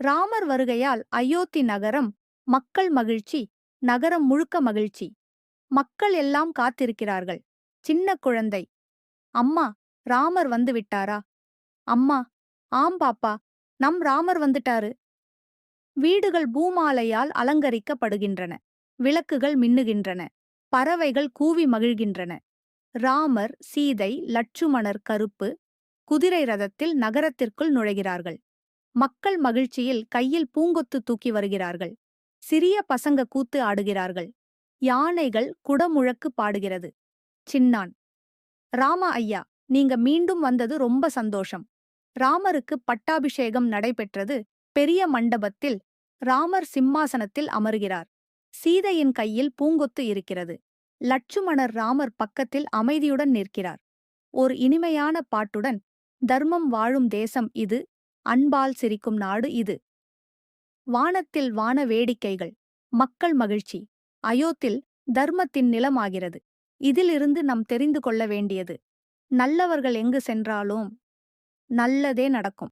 ராமர் வருகையால் அயோத்தி நகரம் மக்கள் மகிழ்ச்சி நகரம் முழுக்க மகிழ்ச்சி. மக்கள் எல்லாம் காத்திருக்கிறார்கள். சின்ன குழந்தை. அம்மா ராமர் வந்து விட்டாரா? அம்மா ஆம் பாப்பா நம் ராமர் வந்துட்டாரு. வீடுகள் பூமாலையால் அலங்கரிக்கப்படுகின்றன. விளக்குகள் மின்னுகின்றன. பறவைகள் கூவி மகிழ்கின்றன. ராமர் சீதை லட்சுமணர் கருப்பு குதிரை ரதத்தில் நகரத்திற்குள் நுழைகிறார்கள். மக்கள் மகிழ்ச்சியில் கையில் பூங்கொத்து தூக்கி வருகிறார்கள். சிறிய பசங்க கூத்து ஆடுகிறார்கள். யானைகள் குடமுழக்கு பாடுகிறது. சின்னான் ராம ஐயா நீங்க மீண்டும் வந்தது ரொம்ப சந்தோஷம். ராமருக்கு பட்டாபிஷேகம் நடைபெற்றது பெரிய மண்டபத்தில் ராமர் சிம்மாசனத்தில் அமர்கிறார். சீதையின் கையில் பூங்கொத்து இருக்கிறது. லட்சுமணர் ராமர் பக்கத்தில் அமைதியுடன் நிற்கிறார். ஒரு இனிமையான பாட்டுடன் தர்மம் வாழும் தேசம் இது அன்பால் சிரிக்கும் நாடு இது. வானத்தில் வான வேடிக்கைகள் மக்கள் மகிழ்ச்சி அயோத்தில் தர்மத்தின் நிலமாகிறது. இதிலிருந்து நாம் தெரிந்து கொள்ள வேண்டியது நல்லவர்கள் எங்கு சென்றாலும் நல்லதே நடக்கும்.